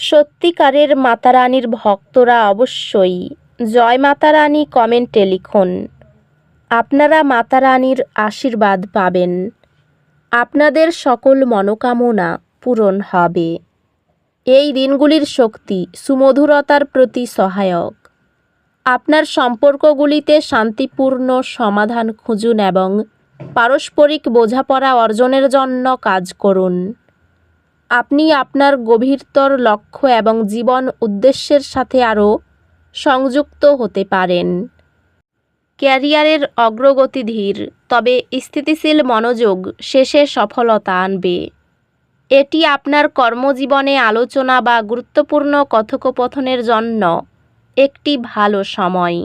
সত্যিকারের মাতারানীর ভক্তরা অবশ্যই। জয় মাতারানী কমেন্টে লিখুন। আপনারা মাতারানীর আশীর্বাদ পাবেন। আপনাদের সকল মনোকামনা পূরণ হবে। এই দিনগুলির শক্তি সুমধুরতার প্রতি সহায়ক। আপনার সম্পর্কগুলিতে শান্তিপূর্ণ সমাধান খুঁজুন এবং পারস্পরিক বোঝাপড়া অর্জনের জন্য কাজ করুন। আপনি আপনার গভীরতর লক্ষ্য এবং জীবন উদ্দেশ্যের সাথে আরও সংযুক্ত হতে পারেন। ক্যারিয়ারের অগ্রগতি ধীর, তবে স্থিতিশীল মনোযোগ শেষে সফলতা আনবে। এটি আপনার কর্মজীবনে আলোচনা বা গুরুত্বপূর্ণ কথোপকথনের জন্য একটি ভালো সময়।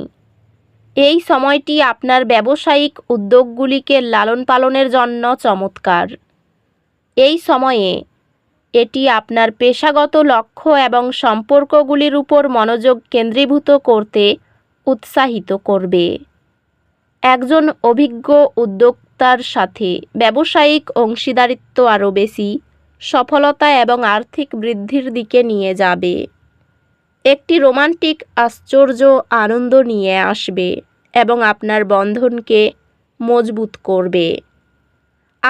এই সময়টি আপনার ব্যবসায়িক উদ্যোগগুলিকে লালন পালনের জন্য চমৎকার। এই সময়ে এটি আপনার পেশাগত লক্ষ্য এবং সম্পর্কগুলির উপর মনোযোগ কেন্দ্রীভূত করতে উৎসাহিত করবে। একজন অভিজ্ঞ উদ্যোক্তার সাথে ব্যবসায়িক অংশীদারিত্ব আরও বেশি, সফলতা এবং আর্থিক বৃদ্ধির দিকে নিয়ে যাবে। একটি রোমান্টিক, আশ্চর্য, আনন্দ নিয়ে আসবে এবং আপনার বন্ধনকে মজবুত করবে।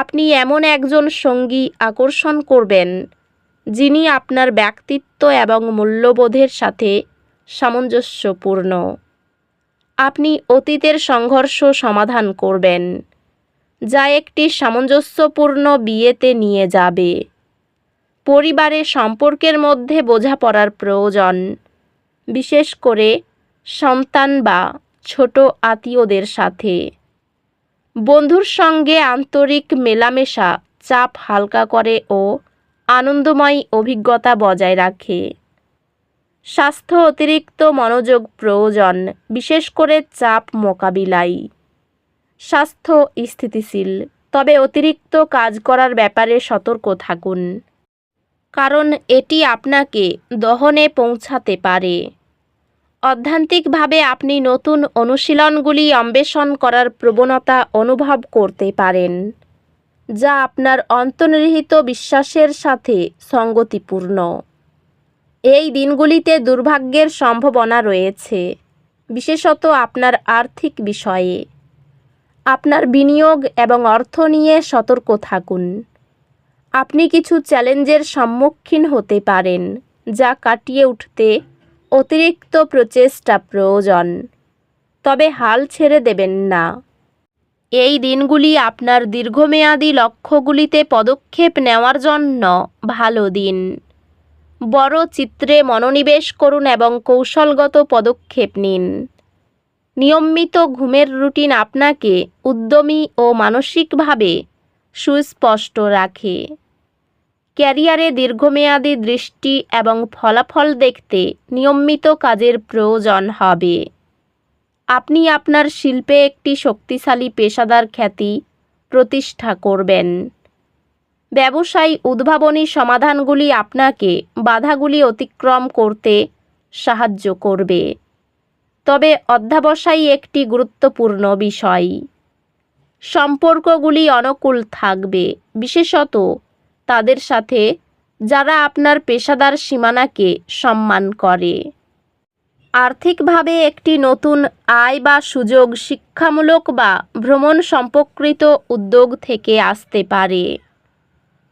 আপনি এমন একজন সঙ্গী আকর্ষণ করবেন, যিনি আপনার ব্যক্তিত্ব এবং মূল্যবোধের সাথে সামঞ্জস্যপূর্ণ। আপনি অতীতের সংঘর্ষ সমাধান করবেন, যা একটি সামঞ্জস্যপূর্ণ বিয়েতে নিয়ে যাবে। পরিবারে সম্পর্কের মধ্যে বোঝাপড়ার প্রয়োজন, বিশেষ করে সন্তান বা ছোট আত্মীয়দের সাথে। বন্ধুর সঙ্গে আন্তরিক মেলামেশা, চাপ হালকা করে ও আনন্দময় অভিজ্ঞতা বজায় রাখে। স্বাস্থ্য অতিরিক্ত মনোযোগ প্রয়োজন, বিশেষ করে চাপ মোকাবিলায়। স্বাস্থ্য স্থিতিশীল, তবে অতিরিক্ত কাজ করার ব্যাপারে সতর্ক থাকুন। কারণ এটি আপনাকে দহনে পৌঁছাতে পারে। অধ্যান্তিকভাবে আপনি নতুন অনুশীলনগুলি অন্বেষণ করার প্রবণতা অনুভব করতে পারেন, যা আপনার অন্তর্নিহিত বিশ্বাসের সাথে সঙ্গতিপূর্ণ। এই দিনগুলিতে দুর্ভাগ্যের সম্ভাবনা রয়েছে, বিশেষত আপনার আর্থিক বিষয়ে। আপনার বিনিয়োগ এবং অর্থ নিয়ে সতর্ক থাকুন। আপনি কিছু চ্যালেঞ্জের সম্মুখীন হতে পারেন, যা কাটিয়ে উঠতে অতিরিক্ত প্রচেষ্টা প্রয়োজন। তবে হাল ছেড়ে দেবেন না। এই দিনগুলি আপনার দীর্ঘমেয়াদী লক্ষ্যগুলিতে পদক্ষেপ নেওয়ার জন্য ভালো দিন। বড় চিত্রে মনোনিবেশ করুন এবং কৌশলগত পদক্ষেপ নিন। নিয়মিত ঘুমের রুটিন আপনাকে উদ্যমী ও মানসিকভাবে সুস্পষ্ট রাখে। ক্যারিয়ারে দীর্ঘমেয়াদী দৃষ্টি এবং ফলাফল দেখতে নিয়মিত কাজের প্রয়োজন হবে। আপনি আপনার শিল্পে একটি শক্তিশালী পেশাদার খ্যাতি প্রতিষ্ঠা করবেন। ব্যবসায়ী উদ্ভাবনী সমাধানগুলি আপনাকে বাধাগুলি অতিক্রম করতে সাহায্য করবে। তবে অধ্যাবসায় একটি গুরুত্বপূর্ণ বিষয়। সম্পর্কগুলি অনুকূল থাকবে, বিশেষত তাদের সাথে, যারা আপনার পেশাদার সীমানাকে সম্মান করে। আর্থিকভাবে একটি নতুন আয় বা সুযোগ শিক্ষামূলক বা ভ্রমণ সম্পর্কিত উদ্যোগ থেকে আসতে পারে।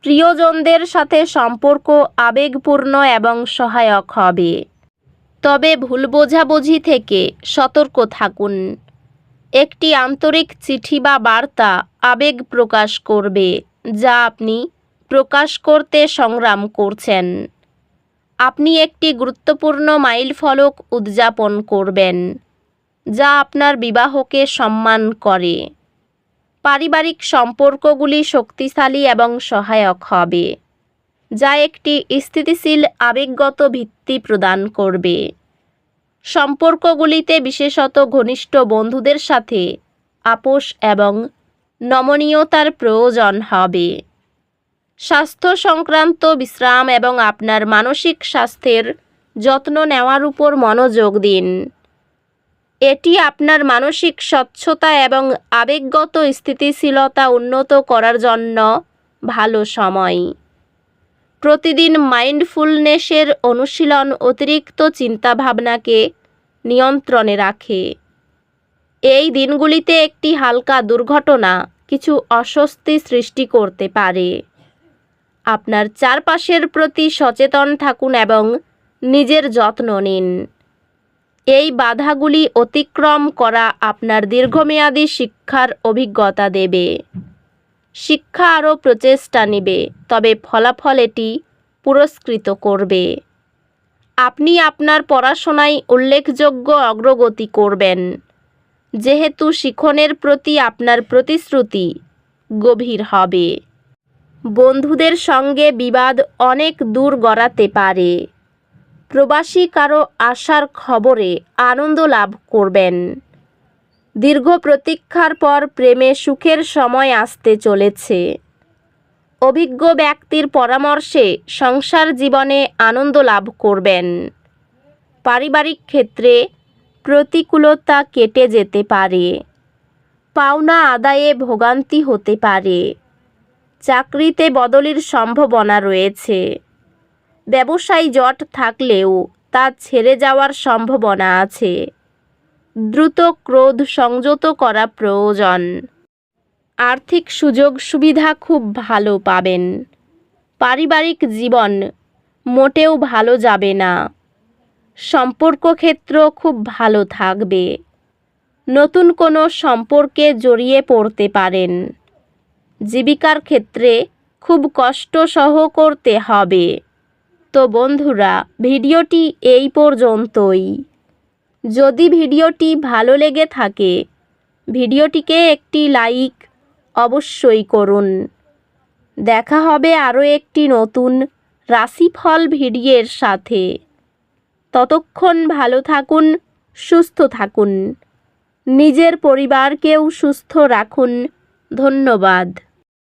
প্রিয়জনদের সাথে সম্পর্ক আবেগপূর্ণ এবং সহায়ক হবে। তবে ভুল বোঝাবুঝি থেকে সতর্ক থাকুন। একটি আন্তরিক চিঠি বা বার্তা আবেগ প্রকাশ করবে, যা আপনি প্রকাশ করতে সংগ্রাম করছেন। আপনি একটি গুরুত্বপূর্ণ মাইলফলক উদযাপন করবেন, যা আপনার বিবাহকে সম্মান করে। পারিবারিক সম্পর্কগুলি শক্তিশালী এবং সহায়ক হবে, যা একটি স্থিতিশীল, আবেগগত ভিত্তি প্রদান করবে। সম্পর্কগুলিতে বিশেষত ঘনিষ্ঠ বন্ধুদের সাথে আপোষ এবং নমনীয়তার প্রয়োজন হবে। স্বাস্থ্য সংক্রান্ত বিশ্রাম এবং আপনার মানসিক স্বাস্থ্যের যত্ন নেওয়ার উপর মনোযোগ দিন। এটি আপনার মানসিক স্বচ্ছতা এবং আবেগগত স্থিতিশীলতা উন্নত করার জন্য ভালো সময়। প্রতিদিন মাইন্ডফুলনেসের অনুশীলন অতিরিক্ত চিন্তাভাবনাকে নিয়ন্ত্রণে রাখে। এই দিনগুলিতে একটি হালকা দুর্ঘটনা কিছু অস্বস্তি সৃষ্টি করতে পারে। আপনার চারপাশের প্রতি সচেতন থাকুন এবং নিজের যত্ন নিন। এই বাধাগুলি অতিক্রম করা আপনার দীর্ঘমেয়াদী শিক্ষার অভিজ্ঞতা দেবে। শিক্ষা আরও প্রচেষ্টা নেবে, তবে ফলাফল এটি পুরস্কৃত করবে। আপনি আপনার পড়াশোনায় উল্লেখযোগ্য অগ্রগতি করবেন। যেহেতু শিখনের প্রতি আপনার প্রতিশ্রুতি গভীর হবে। বন্ধুদের সঙ্গে বিবাদ অনেক দূর গড়াতে পারে। প্রবাসী কারও আসার খবরে আনন্দ লাভ করবেন। দীর্ঘ প্রতীক্ষার পর প্রেমে সুখের সময় আসতে চলেছে। অভিজ্ঞ ব্যক্তির পরামর্শে সংসার জীবনে আনন্দ লাভ করবেন। পারিবারিক ক্ষেত্রে প্রতিকূলতা কেটে যেতে পারে। পাওনা আদায়ে ভোগান্তি হতে পারে। চাকরিতে বদলির সম্ভাবনা রয়েছে। ব্যবসায়ী জট থাকলেও তা ছেড়ে যাওয়ার সম্ভাবনা আছে। দ্রুত ক্রোধ সংযত করা প্রয়োজন। আর্থিক সুযোগ সুবিধা খুব ভালো পাবেন। পারিবারিক জীবন মোটেও ভালো যাবে না। সম্পর্ক ক্ষেত্র খুব ভালো থাকবে। নতুন কোনো সম্পর্কে জড়িয়ে পড়তে পারেন। জীবিকার ক্ষেত্রে খুব কষ্ট সহ করতে হবে। তো বন্ধুরা, ভিডিওটি এই পর্যন্তই। যদি ভিডিওটি ভালো লেগে থাকে, ভিডিওটিকে একটি লাইক অবশ্যই করুন। দেখা হবে আরও একটি নতুন রাশিফল ভিডিওর সাথে। ততক্ষণ ভালো থাকুন, সুস্থ থাকুন। নিজের পরিবারকেও সুস্থ রাখুন। ধন্যবাদ।